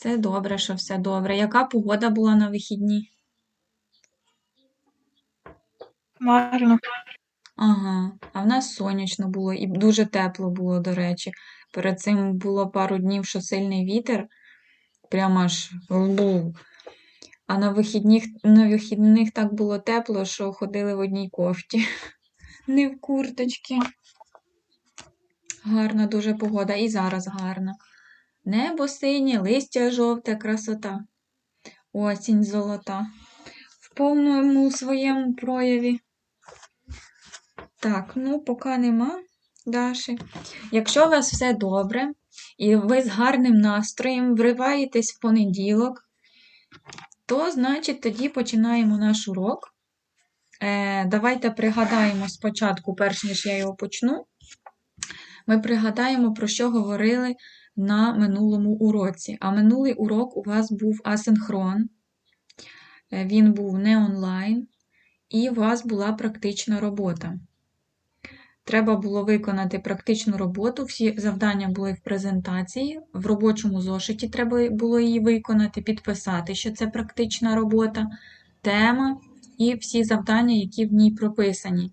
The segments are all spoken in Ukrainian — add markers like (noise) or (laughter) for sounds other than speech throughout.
Це добре, що все добре. Яка погода була на вихідні? Хмарно. Ага, а в нас сонячно було і дуже тепло було, до речі. Перед цим було пару днів, що сильний вітер, прямо аж був. А на вихідних, на вихідних так було тепло, що ходили в одній кофті, (laughs) не в курточці. Гарна дуже погода, і зараз гарна. Небо синє, листя жовте, красота. Осінь золота. В повному своєму прояві. Так, ну, поки нема Даші. Якщо у вас все добре, і ви з гарним настроєм вриваєтесь в понеділок, то, значить, тоді починаємо наш урок. Е, давайте пригадаємо спочатку, перш ніж я його почну. Ми пригадаємо, про що говорили на минулому уроці. А минулий урок у вас був асинхрон, е, він був не онлайн, і у вас була практична робота. Треба було виконати практичну роботу, всі завдання були в презентації, в робочому зошиті треба було її виконати, підписати, що це практична робота, тема і всі завдання, які в ній прописані.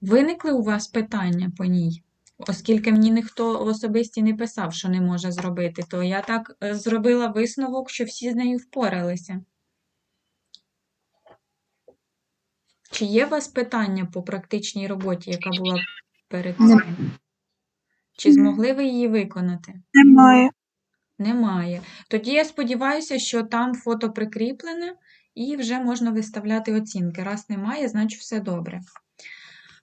Виникли у вас питання по ній? Оскільки мені ніхто в особисті не писав, що не може зробити, то я так е, зробила висновок, що всі з нею впоралися. Чи є у вас питання по практичній роботі, яка була перед цим? Чи змогли ви її виконати? Немає. Немає. Тоді я сподіваюся, що там фото прикріплене і вже можна виставляти оцінки. Раз немає, значить все добре.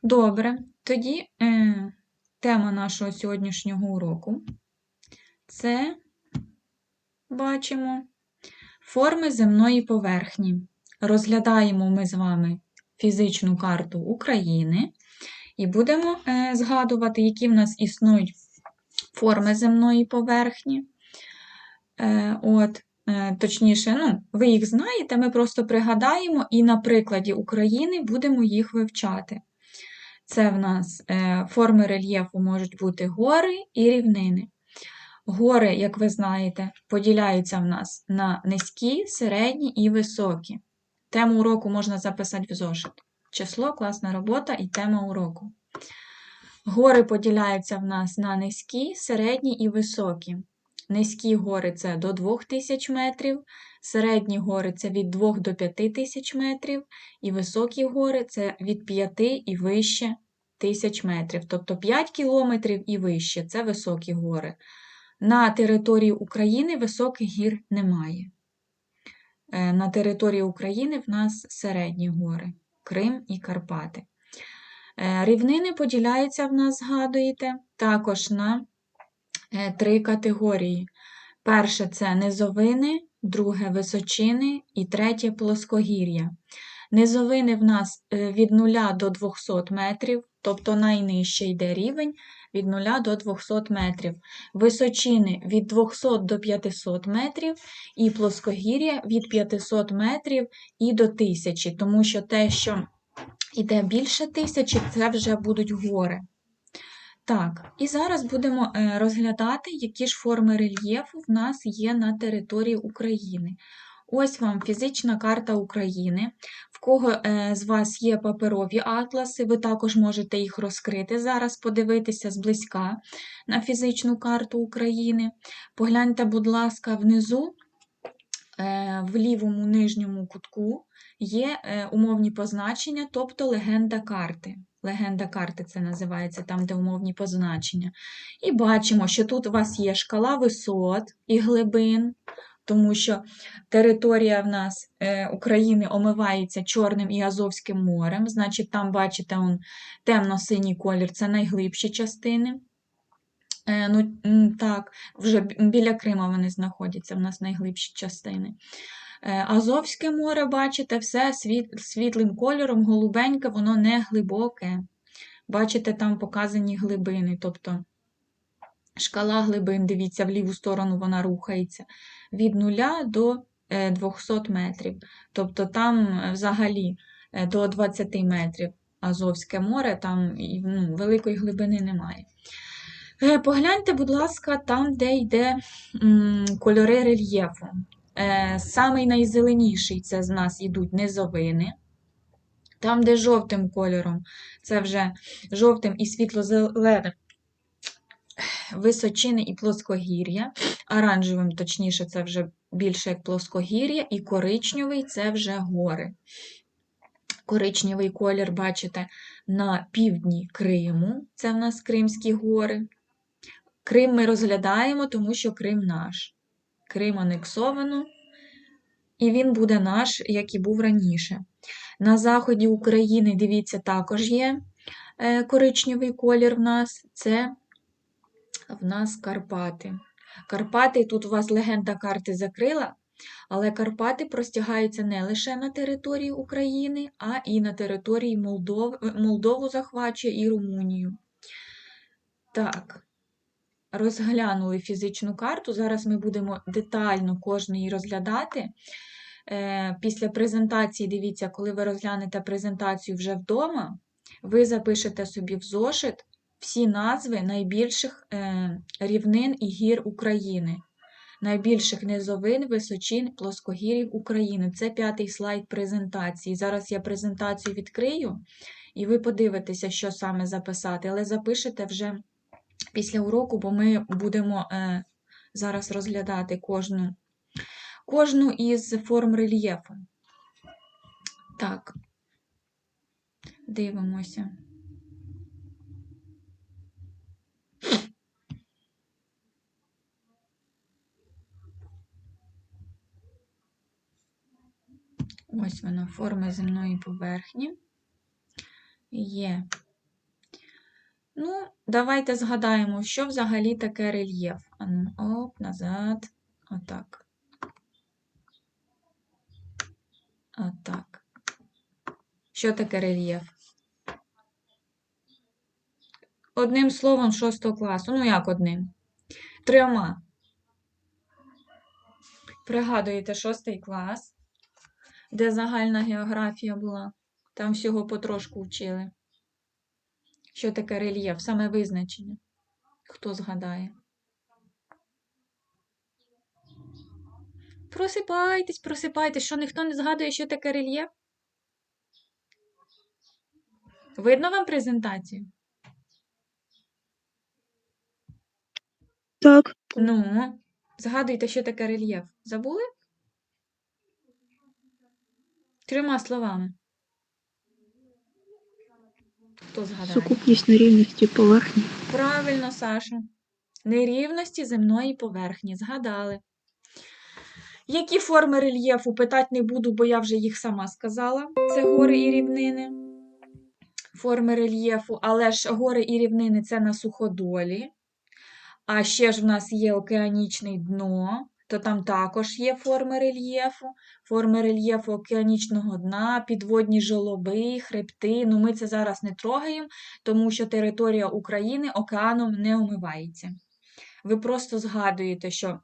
Добре, тоді е, тема нашого сьогоднішнього уроку це бачимо форми земної поверхні. Розглядаємо ми з вами фізичну карту України і будемо е, згадувати, які в нас існують форми земної поверхні. Е, от, е, Точніше, ну, ви їх знаєте, ми просто пригадаємо і на прикладі України будемо їх вивчати. Це в нас е, форми рельєфу можуть бути гори і рівнини. Гори, як ви знаєте, поділяються в нас на низькі, середні і високі. Тему уроку можна записати в зошит. Число, класна робота і тема уроку. Гори поділяються в нас на низькі, середні і високі. Низькі гори це до 2000 метрів, середні гори це від 2 до 5000 метрів, і високі гори це від 5 і вище тисяч метрів. Тобто 5 кілометрів і вище це високі гори. На території України високих гір немає. Е, На території України в нас середні гори, Крим і Карпати. Е, Рівнини поділяються в нас, згадуєте, також на е, три категорії. Перше це низовини, друге височини і третє плоскогір'я. Низовини в нас е, від 0 до 200 метрів, тобто найнижче йде рівень від 0 до 200 метрів. Височини від 200 до 500 метрів, і плоскогір'я від 500 метрів і до 1000, тому що те, що йде більше тисячі, це вже будуть гори. Так, і зараз будемо е, розглядати, які ж форми рельєфу в нас є на території України. Ось вам фізична карта України. В кого е, з вас є паперові атласи, ви також можете їх розкрити зараз, подивитися зблизька на фізичну карту України. Погляньте, будь ласка, внизу, е, в лівому нижньому кутку є умовні позначення, тобто легенда карти. Легенда карти це називається, там, де умовні позначення. І бачимо, що тут у вас є шкала висот і глибин, тому що територія в нас е, України омивається Чорним і Азовським морем. Значить, там, бачите, темно-синій колір це найглибші частини. Е, ну, так, вже біля Крима вони знаходяться, в нас найглибші частини. Е, Азовське море, бачите, все світ, світлим кольором, голубеньке, воно не глибоке. Бачите, там показані глибини, тобто шкала глибин, дивіться, в ліву сторону вона рухається від 0 до е, 200 метрів. Тобто там е, взагалі е, до 20 метрів Азовське море, там ну, великої глибини немає. Е, Погляньте, будь ласка, там, де йде кольори рельєфу. Е, Самий найзеленіший це з нас ідуть низовини. Там, де жовтим кольором, це вже жовтим і світло-зеленим височини і плоскогір'я. Оранжевим, точніше, це вже більше як плоскогір'я, і коричневий це вже гори. Коричневий колір, бачите, на півдні Криму, це в нас Кримські гори. Крим ми розглядаємо, тому що Крим наш. Крим анексовано, і він буде наш, як і був раніше. На заході України, дивіться, також є е, коричневий колір в нас. Це в нас Карпати. Карпати, тут у вас легенда карти закрила, але Карпати простягаються не лише на території України, а і на території Молдов... Молдову захвачує і Румунію. Так, розглянули фізичну карту. Зараз ми будемо детально кожну її розглядати. Е, Після презентації, дивіться, коли ви розглянете презентацію вже вдома, ви запишете собі в зошит всі назви найбільших е, рівнин і гір України, найбільших низовин, височин, плоскогір'їв України. Це п'ятий слайд презентації. Зараз я презентацію відкрию, і ви подивитеся, що саме записати, але запишете вже після уроку, бо ми будемо е, зараз розглядати кожну, кожну із форм рельєфу. Так, дивимося. Ось вона, форма земної поверхні. Є. Ну, давайте згадаємо, що взагалі таке рельєф. Оп, назад. Отак. Отак. Що таке рельєф? Одним словом, шостого класу. Ну, як одним? Трьома. Пригадуєте шостий клас, де загальна географія була. Там всього потрошку вчили. Що таке рельєф? Саме визначення. Хто згадає? Просипайтесь, просипайтесь, що ніхто не згадує, що таке рельєф? Видно вам презентацію? Так. Ну, згадуйте, що таке рельєф. Забули? Трьома словами. Хто згадає? Сукупність нерівності поверхні. Правильно, Саша. Нерівності земної поверхні. Згадали. Які форми рельєфу? Питати не буду, бо я вже їх сама сказала. Це гори і рівнини. Форми рельєфу, але ж гори і рівнини це на суходолі. А ще ж в нас є океанічне дно, то там також є форми рельєфу, форми рельєфу океанічного дна, підводні жолоби, хребти. Ну, ми це зараз не трогаємо, тому що територія України океаном не омивається. Ви просто згадуєте, що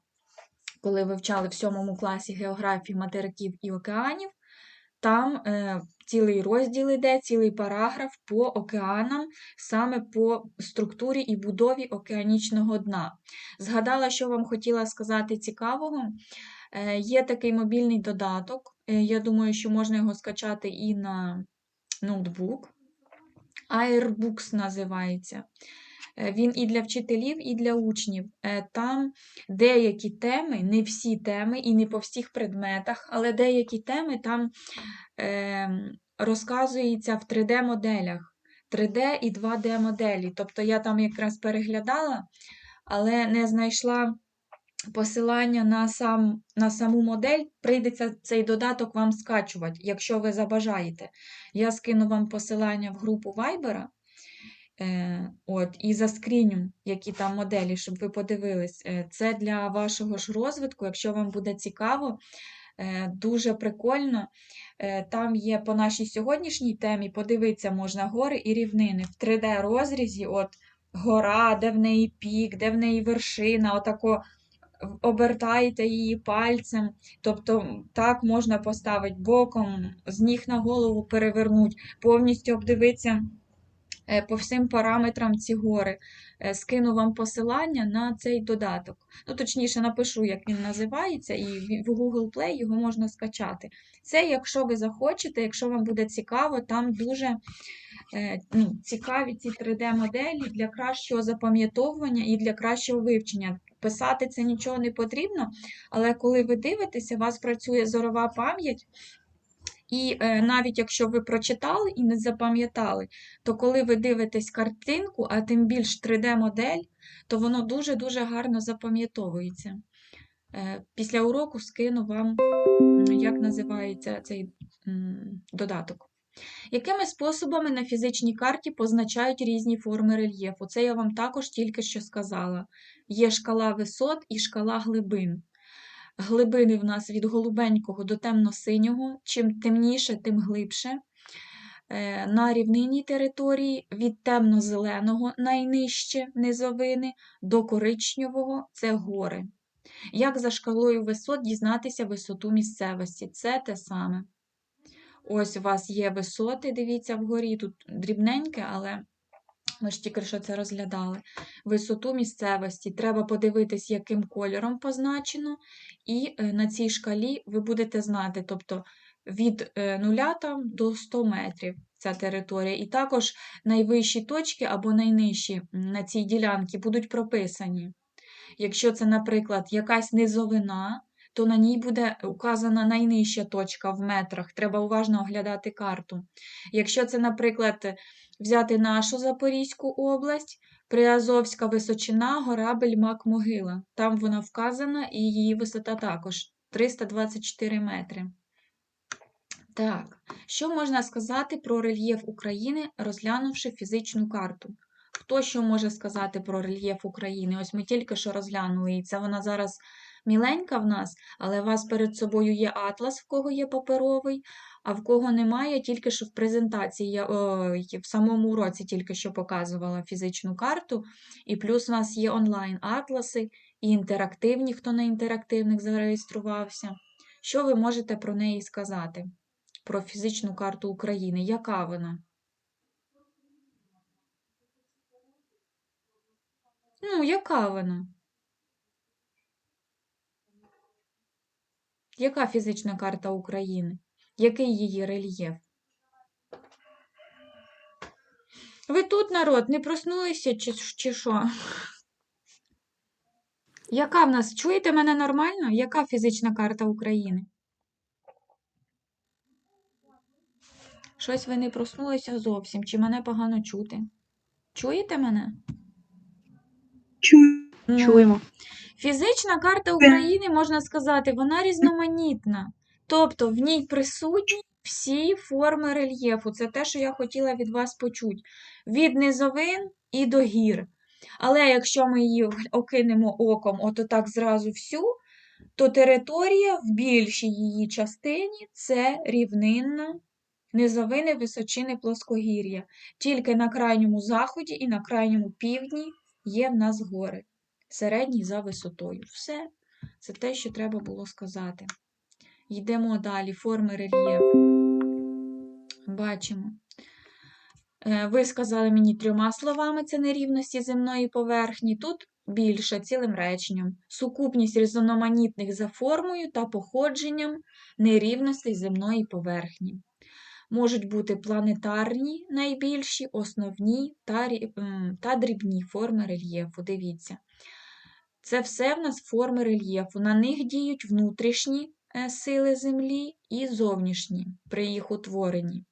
коли вивчали в сьомому класі географії материків і океанів, там е, цілий розділ іде, цілий параграф по океанам, саме по структурі і будові океанічного дна. Згадала, що вам хотіла сказати цікавого. Е, є такий мобільний додаток. е, я думаю, що можна його скачати і на ноутбук. Airbooks називається. Е, Він і для вчителів, і для учнів. Е, Там деякі теми, не всі теми і не по всіх предметах, але деякі теми там е, розказується в 3D-моделях. 3D і 2D-моделі. Тобто я там якраз переглядала, але не знайшла посилання на, сам, на саму модель. Прийдеться цей додаток вам скачувати, якщо ви забажаєте. Я скину вам посилання в групу Viber. Е, От, і заскріню, які там моделі, щоб ви подивились. Е, Це для вашого ж розвитку, якщо вам буде цікаво, е, дуже прикольно. Там є по нашій сьогоднішній темі, подивитися можна гори і рівнини в 3D-розрізі, от гора, де в неї пік, де в неї вершина, отако обертаєте її пальцем. Тобто так можна поставити боком, з ніг на голову перевернути, повністю обдивитися по всім параметрам ці гори. Е, Скину вам посилання на цей додаток. Ну, точніше, напишу, як він називається, і в- в Google Play його можна скачати. Це, якщо ви захочете, якщо вам буде цікаво, там дуже е, ну, цікаві ці 3D-моделі для кращого запам'ятовування і для кращого вивчення. Писати це нічого не потрібно, але коли ви дивитеся, у вас працює зорова пам'ять. І е, навіть якщо ви прочитали і не запам'ятали, то коли ви дивитесь картинку, а тим більш 3D-модель, то воно дуже-дуже гарно запам'ятовується. Е, після уроку скину вам, як називається цей додаток. Якими способами на фізичній карті позначають різні форми рельєфу? Це я вам також тільки що сказала. Є шкала висот і шкала глибин. Глибини в нас від голубенького до темно-синього. Чим темніше, тим глибше. Е, На рівнинній території від темно-зеленого найнижче низовини до коричневого це гори. Як за шкалою висот дізнатися висоту місцевості? Це те саме. Ось у вас є висоти, дивіться вгорі, тут дрібненьке, але ми ж тільки що це розглядали. Висоту місцевості. Треба подивитись, яким кольором позначено, і е, на цій шкалі ви будете знати, тобто від е, 0 там, до 100 метрів ця територія. І також найвищі точки або найнижчі на цій ділянці будуть прописані. Якщо це, наприклад, якась низовина, то на ній буде указана найнижча точка в метрах. Треба уважно оглядати карту. Якщо це, наприклад, взяти нашу Запорізьку область, Приазовська височина, гора Бельмак-Могила. Там вона вказана і її висота також 324 метри. Так, що можна сказати про рельєф України, розглянувши фізичну карту? Хто що може сказати про рельєф України? Ось ми тільки що розглянули, і це вона зараз міленька в нас, але у вас перед собою є атлас, в кого є паперовий, а в кого немає, тільки що в презентації, я, ой, в самому уроці тільки що показувала фізичну карту, і плюс у нас є онлайн-атласи і інтерактивні, хто на інтерактивних зареєструвався. Що ви можете про неї сказати? Про фізичну карту України. Яка вона? Ну, яка вона? Яка фізична карта України? Який її рельєф? Ви тут, народ, не проснулися чи, чи що? Яка в нас? Чуєте мене нормально? Яка фізична карта України? Щось ви не проснулися зовсім, чи мене погано чути? Чуєте мене? Чуємо. Фізична карта України, можна сказати, вона різноманітна. Тобто в ній присутні всі форми рельєфу. Це те, що я хотіла від вас почути. Від низовин і до гір. Але якщо ми її (laughs) окинемо оком, ото так зразу всю, то територія в більшій її частині це рівнинна, низовини, височини, плоскогір'я. Тільки на крайньому заході і на крайньому півдні є в нас гори середній за висотою. Все. Це те, що треба було сказати. Йдемо далі. Форми рельєфу. Бачимо. Е, Ви сказали мені трьома словами це нерівності земної поверхні. Тут більше цілим реченням. Сукупність різноманітних за формою та походженням нерівностей земної поверхні. Можуть бути планетарні найбільші, основні та, та дрібні форми рельєфу. Дивіться. Це все в нас форми рельєфу. На них діють внутрішні сили Землі і зовнішні при їх утворенні.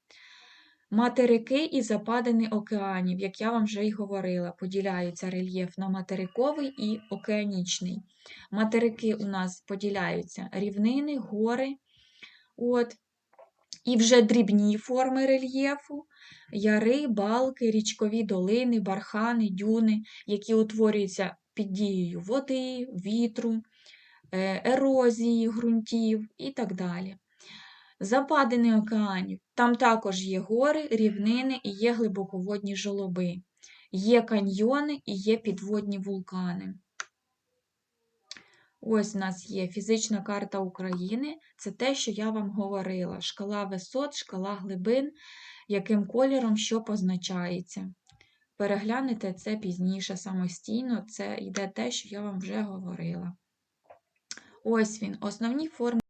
Материки і западини океанів, як я вам вже й говорила, поділяються рельєф на материковий і океанічний. Материки у нас поділяються рівнини, гори. От. І вже дрібні форми рельєфу, яри, балки, річкові долини, бархани, дюни, які утворюються під дією води, вітру, е, ерозії ґрунтів і так далі. Западини океанів. Там також є гори, рівнини і є глибоководні жолоби. Є каньйони і є підводні вулкани. Ось у нас є фізична карта України. Це те, що я вам говорила. Шкала висот, шкала глибин, яким кольором що позначається. переглянете це пізніше самостійно. Це йде те, що я вам вже говорила. Ось він, основні форми